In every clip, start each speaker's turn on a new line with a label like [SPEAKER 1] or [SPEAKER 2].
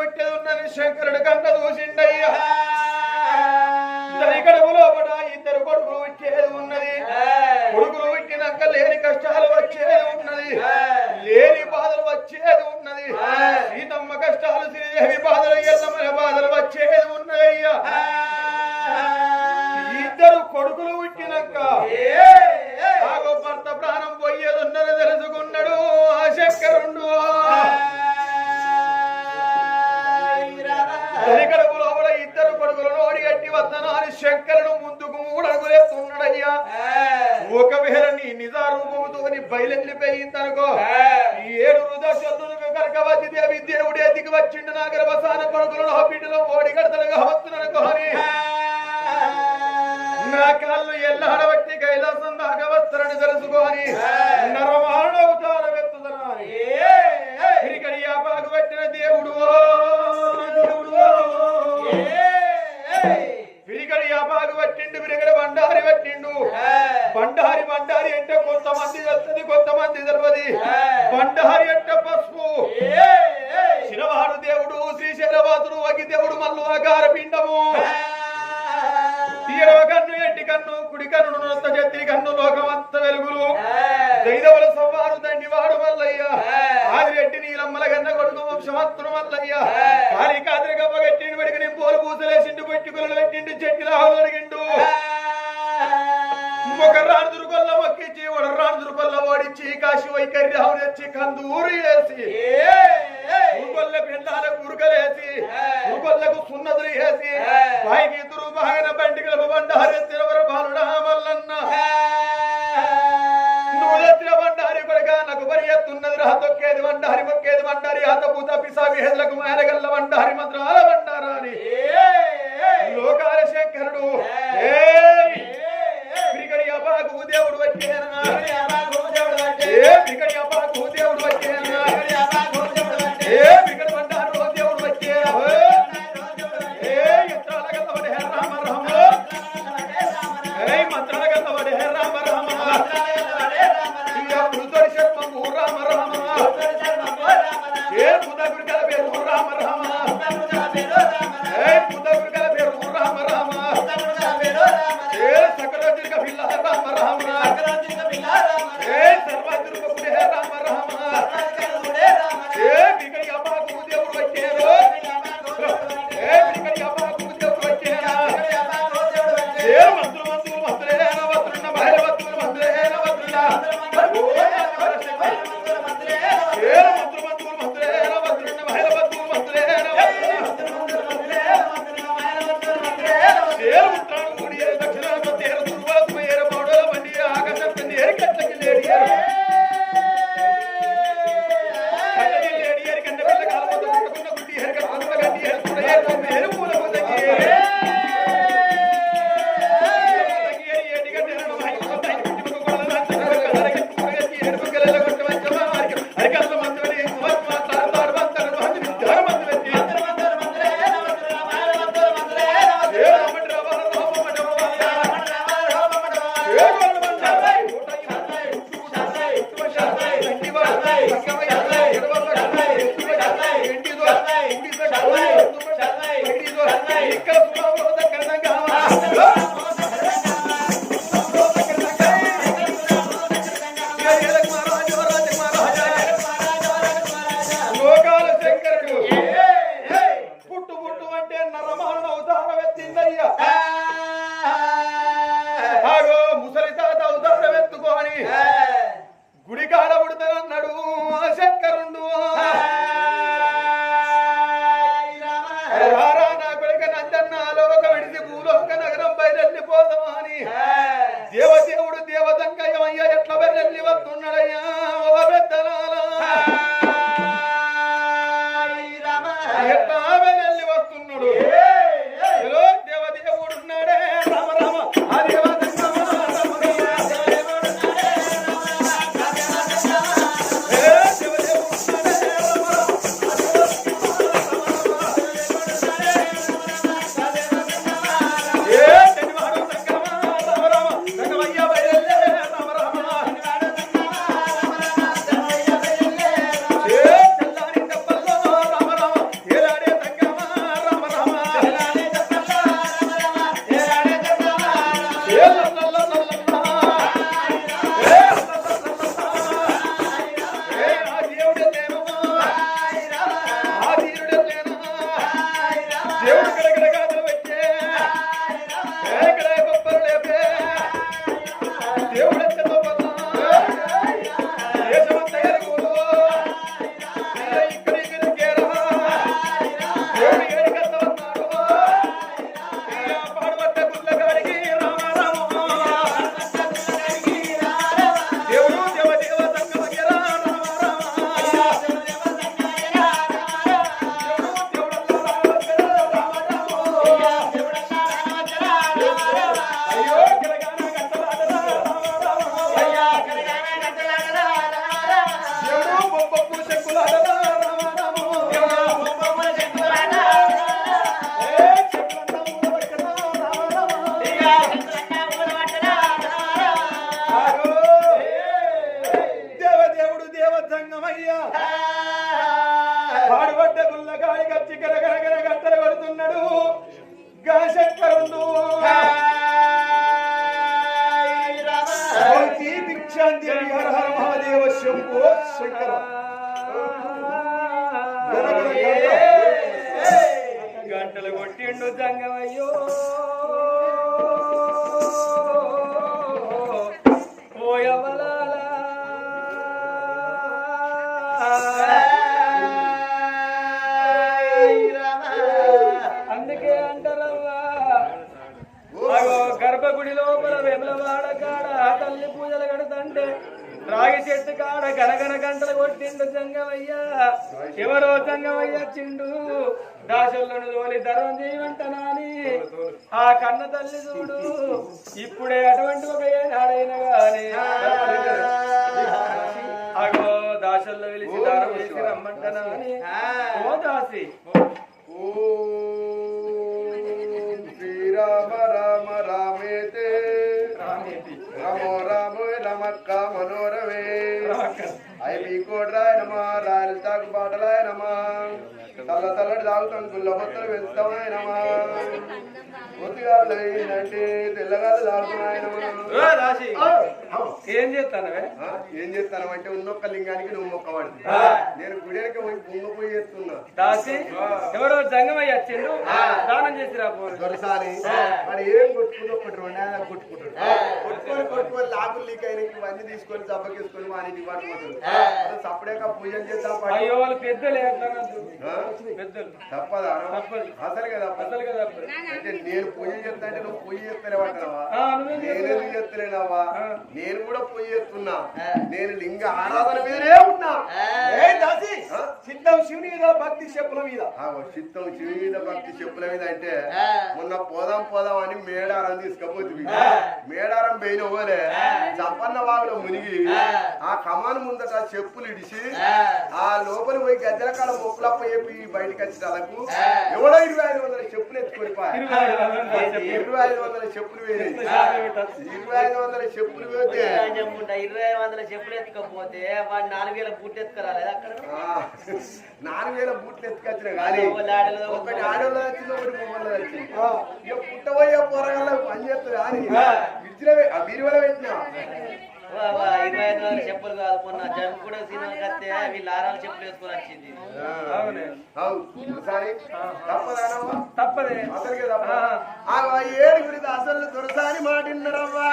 [SPEAKER 1] విచ్చేది ఉన్నది శంకరుడు కన్న చూసిండయ్యా కడుపు లోపల ఇద్దరు కొడుకులు విచ్చేది ఉన్నది. కొడుకులు విట్టినాక లేని కష్టాలు వచ్చేది ఉన్నది. లేని బాధలు వచ్చేది ఉన్నది. సీతమ్మ కష్టాలు శ్రీదేవి బాధలు ఎల్లమ్మ బాధలు వచ్చేది ఉన్నది అయ్యా ఇద్దరు కొడుకులు పుట్టినాక భర్త ప్రాణం పోయేది ఉన్నది తెలుసుకున్నాడు. ఆ శంకరుండు ఇద్దరు కొడుకులను ఓడిగట్టి వద్దనాని శంకరుడు ముందుకు మూడు అడుగులేస్తున్నాడయ్యా ఒకవేళ నీ నిజారూపంతో నీ ఈ ఏడు హృదయశుద్ధులు కనకవతి దేవి దేవుడే దిగి వచ్చిండు నా గర్భసాన కొడుకులను ఆ బిడ్డలో ఓడిగడతలుగా వస్తున్నాను అని నా కాళ్ళు ఎల్లాడబట్టి కైలాసం దాకా వస్తారని తెలుసుకొని నరమాణ అవతారం ఎత్తుదనాని ఇక్కడి యాపాకు పెట్టిన దేవుడు. విరిగడి బండారి పట్టిండు బండారి బండారి అంటే కొంతమంది తెలుస్తుంది కొంతమంది తెలియదు. బండారి అంటే పసుపు. శిరవాడు దేవుడు శ్రీశైలవాసుడు అగి దేవుడు మల్లు ఆకార పిండము. తీయడవ కన్ను ఎంటి కన్ను కుడి కన్ను నొత్త చెత్తి కన్ను లోకమంత వెలుగులు. జైదవుల సంవారు దండి వాడు మల్లయ్య. ఆదిరెడ్డి నీలమ్మల గన్న కొడుకు వంశమత్తుడు మల్లయ్య. కాలి కాదిరి పెడికి పోలు పూసలేసిండు పెట్టుకులు పెట్టిండు చెట్టిల ఆవులు అడిగిండు. ఓడించి కాశీ వైకర్య ఆవు తెచ్చి కందూరు వేసి ఊరుకొల్ల పిండాలకు ఉరుకలేసి ఊరుకొల్లకు సున్నదులు వేసి పైకి ఇద్దరు బాగిన బండి కలప బండ హరిత్తిరవర బాలుడా మల్లన్న నువ్వు తెచ్చిన బండారి కొడక నాకు బరి ఎత్తున్నది రా తొక్కేది బండారి మొక్కేది బండారి హత పూత పిసాబి హెదలకు మేలగల్ల బండారి మంత్రాల బండారాని. సకరోజుడిక రామ రామ
[SPEAKER 2] నిన్ను జంగమయ్యో. అందుకే అంటారవ్వా గర్భగుడి లోపల వెమలవాడ కాడ తల్లి పూజలు కడుతంటే రాగి చెట్టు కాడ గనగన గంటలు కొట్టిండు జంగమయ్య. ఎవరో జంగమయ్య చిండు. దాసులను తోలి ధరం చేయమంటనాని ఆ కన్న తల్లి చూడు. ఇప్పుడే అటువంటి ఒక ఏనాడైనా గాని అగో దాసుల్లో వెలిసి దారం వేసి రమ్మంటనాని ఓ దాసి.
[SPEAKER 3] ఓం శ్రీరామ రామ రామేతే. రమో రామో రమక్క మనోరమే.
[SPEAKER 2] రాక.
[SPEAKER 3] ఐబీ కోడ్రాయ నమ రాయల తాకు బాటలాయ నమ తల్ల తల్లడి తాగుతాం గుళ్ళ బొత్తలు వెళ్తామాయ అంటే
[SPEAKER 2] ఏం చేస్తానవే
[SPEAKER 3] ఏం చేస్తానంటే ఉన్నొక్క లింగానికి నువ్వు మొక్కవాడి. నేను గుడికి పోయి పొంగపోయి చేస్తున్నా.
[SPEAKER 2] దాసి ఎవరో జంగమయ్య వచ్చిండు దానం చేసి
[SPEAKER 3] దొరసాలి వాడు ఏం కొట్టుకుంటూ ఒకటి రెండు కొట్టుకుంటాడు. కొట్టుకొని కొట్టుకొని లాకులు లీక్ అయిన ఇవన్నీ తీసుకొని దెబ్బకేసుకొని వాని ఇవ్వకపోతాడు సపరేట్గా పూజలు చేద్దాం.
[SPEAKER 2] అయ్యో వాళ్ళు పెద్దలు? పెద్దలు.
[SPEAKER 3] తప్పదా?
[SPEAKER 2] తప్పదు.
[SPEAKER 3] అసలు కదా?
[SPEAKER 2] అసలు కదా
[SPEAKER 3] అంటే నేను పూజ అంటే నువ్వు చేస్తలేవు అంటావా
[SPEAKER 2] ఆ, నువ్వేం
[SPEAKER 3] నేను కూడా పూజ చేస్తున్నా నేను లింగ ఆరాధన మీదనే ఉన్నా.
[SPEAKER 1] ఏ దాసి? సిద్ధం శివుని మీద భక్తి చెప్పుల మీద.
[SPEAKER 3] ఆ చిత్తం శివుని మీద భక్తి చెప్పుల మీద అంటే మొన్న పోదాం పోదాం అని మేడారం తీసుకపోతుంది మేడారం పోయిన ఓలే చప్పన్న వాగులో మునిగి ఆ. కమాన్ ముందట చెప్పులు ఇడిచి ఆ. లోపల పోయి గద్దెల కాడ మొక్కులప్ప చెప్పి బయటకు వచ్చేటలకు ఎవడో ఇరవై ఐదు వందల చెప్పులు ఎత్తుకొని.
[SPEAKER 2] ఇరవై ఐదు వందల చెప్పులు.
[SPEAKER 3] ఇరవై ఐదు వందల చెప్పులు
[SPEAKER 2] పెట్టచ్చు.
[SPEAKER 3] ఇరవై ఐదు వందల చెప్పులు వేస్తే
[SPEAKER 4] చెప్పుకుంటా ఇరవై వందల చెప్పులు ఎత్తుకపోతే వాడు నాలుగు వేల బూట్లు ఎత్తుకురాలేదు అక్కడ.
[SPEAKER 3] నాలుగు వేల బూట్లు ఎత్తుకొచ్చిన కానీ
[SPEAKER 4] ఒకటి
[SPEAKER 3] ఆడోళ్ళ వచ్చింది ఒకటి మొగోళ్ళ వచ్చింది. ఇక పుట్టబోయే పోరగాళ్ళ పని చేస్తుంది అని ఇచ్చిన ఆ బీరువలో పెట్టినా.
[SPEAKER 4] వా, వా, ఇరవై ఐదు వందల చెప్పులు కాదు. మొన్న జంప్ కూడా సినిమాకి వస్తే వీళ్ళు ఆరాలు చెప్పులు వేసుకొని వచ్చింది.
[SPEAKER 2] తప్పదే
[SPEAKER 3] ఏడుగురి అసలు దొరసాని మాటిన్నరవ్వా?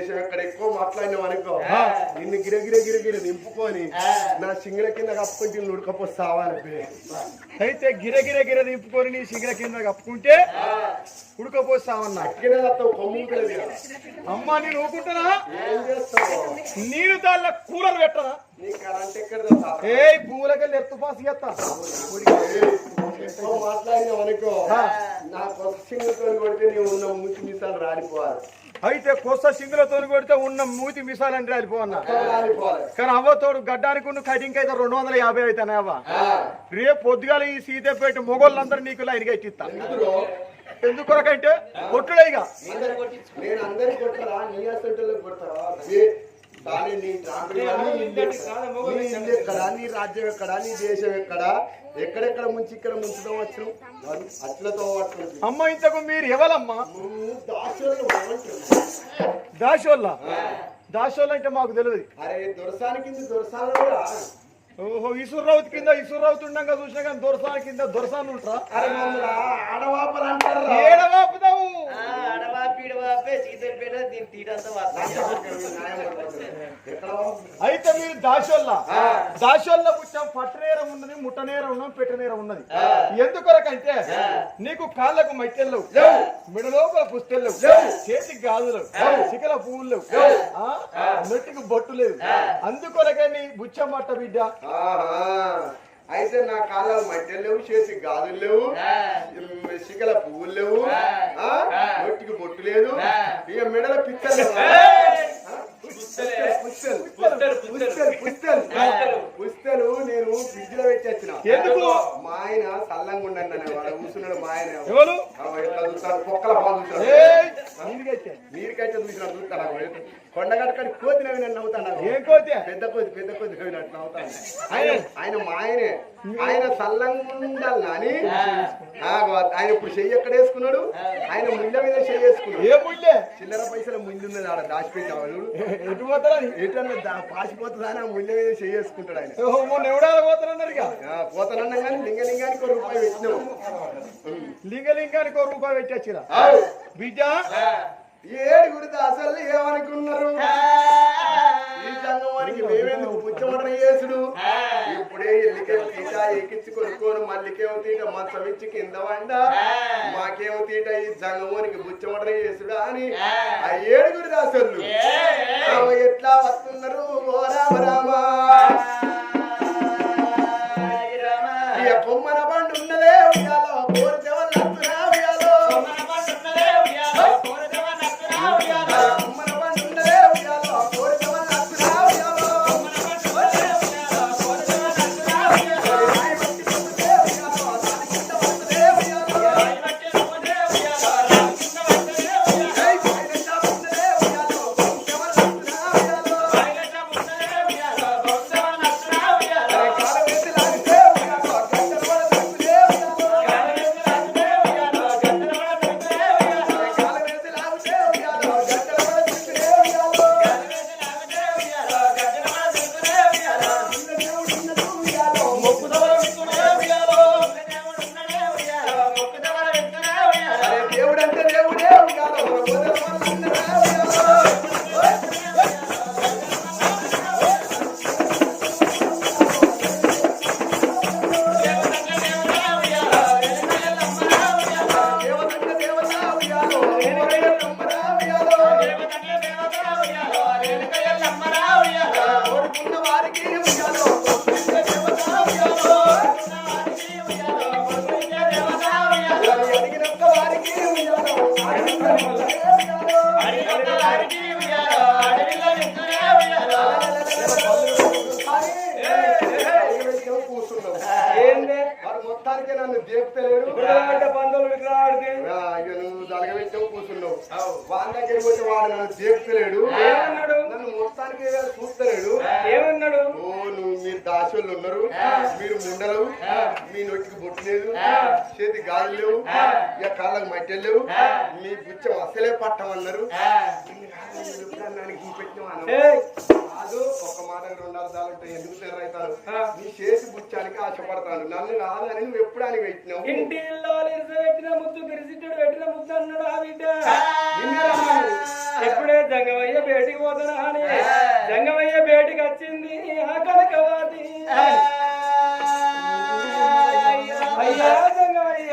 [SPEAKER 3] దేశం ఎక్కడ ఎక్కువ మాట్లాడినావు అనుకో నిన్ను గిరగిర గిరగిర నింపుకొని నా సింగిల కింద కప్పుకొని ఉడకపోస్తావాలి
[SPEAKER 1] అయితే గిరగిర గిర దింపుకొని నీ సిగర కింద కప్పుకుంటే
[SPEAKER 3] కొమ్ముతుంది
[SPEAKER 1] అమ్మా నేను
[SPEAKER 3] చేస్తావు?
[SPEAKER 1] నీరు దానిలో కూలర్ పెట్టరా? ఏ భూములకెళ్ళి ఎత్తు పాసి
[SPEAKER 3] ఎక్కువ మాట్లాడినావు అనుకో నా కొత్త సింగిల్తో కొడితే నీవు ఉన్న మూసి మీసాలు రాలిపోవాలి.
[SPEAKER 1] అయితే కొత్త సింగులతో కొడితే ఉన్న మూతి మిసాలని
[SPEAKER 3] రాలిపోవాలి
[SPEAKER 1] కానీ అవ్వతోడు గడ్డానికి ఉన్న కటింగ్ అయితే రెండు వందల యాభై అవుతానే అవ్వ. రేపు పొద్దుగాల ఈ సీతపేట మొగోళ్ళందరూ నీకు లైన్గా ఇచ్చిస్తా
[SPEAKER 3] ఎందుకురో?
[SPEAKER 1] ఎందుకొరకంటే కొట్టుడేగా
[SPEAKER 3] నేను అందరికి కొట్టరా నీ అసెంట్లో కొట్టరా ఏ, దాని నీ ట్రాఫిక్ అని నీ ఇల్లు ఎక్కడ? నీ రాజ్యం ఎక్కడ? నీ దేశం ఎక్కడ? ఎక్కడెక్కడ ముంచి ఇక్కడ ముంచడం వచ్చు? అచ్చులతో పట్టుకుంటుంది.
[SPEAKER 1] అమ్మ ఇంతకు మీరు ఎవరమ్మా? దాసోళ్ళ? దాసోళ్ళ అంటే మాకు తెలియదు.
[SPEAKER 3] అరే దొరసాని కింద దొరసాన కూడా.
[SPEAKER 1] ఓహో ఇసుర్రౌత్ కింద ఇసుర్రౌత్ ఉండగా చూసినా కానీ దొరసాని కింద దొరసాని ఉంటా
[SPEAKER 3] అరే మమ్మల్ని ఆడవాపలు అంటారు?
[SPEAKER 1] ఏడవాపుతావు? అయితే మీరు దాసోళ్ళ దాసోళ్ళ పుచ్చం పట్టనేరం ఉన్నది ముట్టనేరం ఉన్నది పెట్టనేరం ఉన్నది. ఎందుకొరకంటే నీకు కాళ్ళకు మైకెళ్ళు మిడలోపల పుస్తెళ్ళు చేతికి గాజులు చికల పువ్వులు? నొట్టికి బొట్టు లేవు. అందుకొరకే నీ బుచ్చమట్ట బిడ్డ.
[SPEAKER 3] అయితే నా కాళ్ళ మధ్యలు లేవు చేతి గాజులు లేవు శిఖల పువ్వులు లేవు ఆ? నొట్టికి బొట్టు లేదు ఇక మెడల పిక్కలు? పుస్తెలు, నేను ఫ్రిడ్జ్లో పెట్టి వచ్చిన
[SPEAKER 1] ఎందుకు?
[SPEAKER 3] మా ఆయన సల్లంగా ఉండండి అన్న వాడు కూర్చున్నాడు మా ఆయన. పొక్కల పాలు నీరికైతే చూసినాడు చూస్తాడు కొండగట్టుకొని కోతి నవ్వి నన్ను
[SPEAKER 1] ఏం కోతే?
[SPEAKER 3] పెద్ద కొద్ది పెద్ద కొద్ది నవ్వినట్టు నవ్వుతాడు ఆయన? ఆయన మా ఆయనే. ఆయన సల్లంగా ఉండాలి అని ఆయన ఇప్పుడు చెయ్యి ఎక్కడ వేసుకున్నాడు? ఆయన ముళ్ళ మీద చెయ్యి వేసుకున్నాడు.
[SPEAKER 1] ఏ ముళ్ళే?
[SPEAKER 3] చిల్లర పైసల ముందు ఉన్నది ఆడ దాచిపెట్టాడు
[SPEAKER 1] ఎటు పోతారా
[SPEAKER 3] ఎటన్నా పాసిపోతుందా అని ఆ ముళ్ళ మీద చెయ్యి వేసుకుంటాడు ఆయన.
[SPEAKER 1] ఎవడాల
[SPEAKER 3] ఆ, పోతానన్నా కానీ లింగలింగానికి ఒక రూపాయి పెట్టినావు.
[SPEAKER 1] లింగలింగానికి ఒక రూపాయి పెట్టచ్చిరా
[SPEAKER 3] ఆవు.
[SPEAKER 1] బిడ్డ?
[SPEAKER 3] ఏడుగురు అసలు ఏమనుకున్నారు? ఈ సంగమానికి మేమెందుకు పుచ్చమటన చేసుడు? ఇప్పుడే ఎల్లికేమో తీట ఎక్కించి కొనుక్కోను మల్లికేమో తీట మంచం ఇచ్చి కింద వండ. మాకేమో తీట ఈ సంగమానికి బుచ్చమటన చేసుడా అని. ఆ ఏడుగురు దాసర్లు. ఆమె ఎట్లా వస్తున్నారు? ఓ రామ రామ. నన్ను మొత్తానికి చూస్తలేడు.
[SPEAKER 2] ఏమన్నాడు?
[SPEAKER 3] ఓ నువ్వు దాసోళ్ళు ఉన్నారు. మీరు ముండలు మీ నొట్టికి బొట్టు లేదు. చేతి గాలి లేవు. ఇక కాళ్ళకు మట్టెలు లేవు. మీ బుచ్చం అసలే పట్టమన్నారు. ఇన్ని కాదు, ఒక మాట రెండు అర్థాలు ఉంటాయి. ఎందుకు తెర్రైతారు నీ చేతి బుచ్చానికి ఆశపడతాను నన్ను కాదని నువ్వు ఎప్పుడు అని పెట్టినావు
[SPEAKER 2] ఇంటి పెట్టిన ముద్దు గిరిసిట్టుడు పెట్టిన ముద్దు అన్నాడు ఆ బిడ్డ. ఎప్పుడే జంగమయ్య బయటికి పోతున్నా అని. జంగమయ్య బయటికి వచ్చింది ఆ కనకవాది అయ్యా జంగమయ్య.